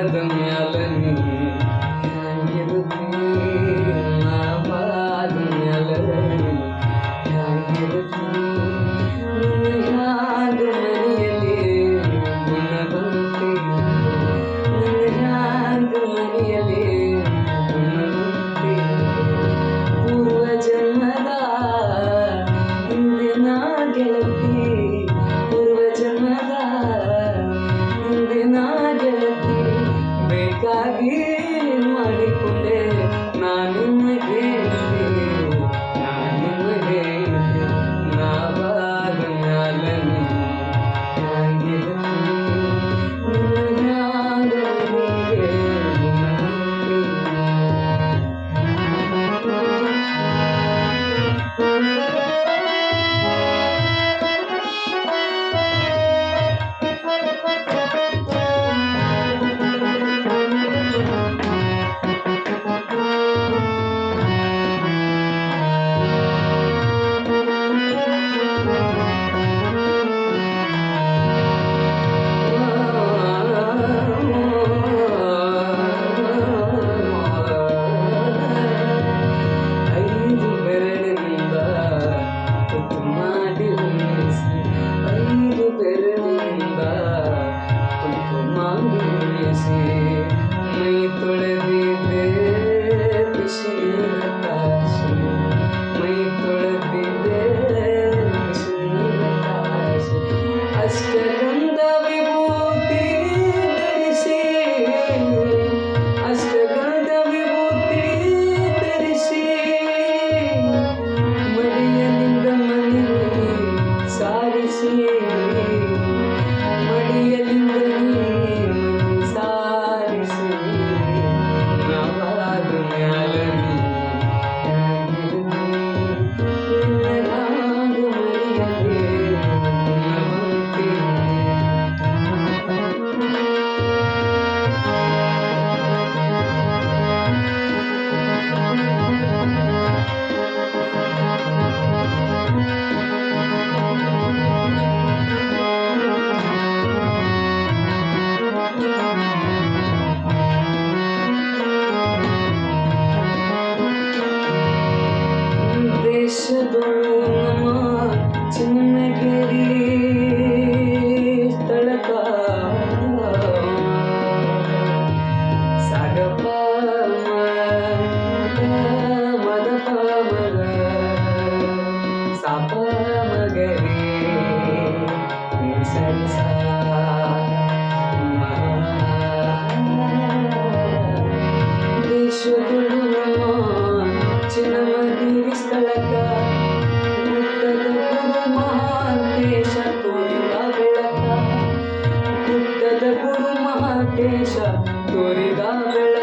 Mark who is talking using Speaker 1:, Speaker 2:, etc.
Speaker 1: ولد يا لن Spirit. అచ్యుతుడు చిన్నమది విస్తలక ముద్దద మహాదేశ తోరిద ಬೆಳಕ ಮುದ್ದದ ಗುರು ಮಹಾದೇಶ ತೋರಿದ ಬೆಳಕ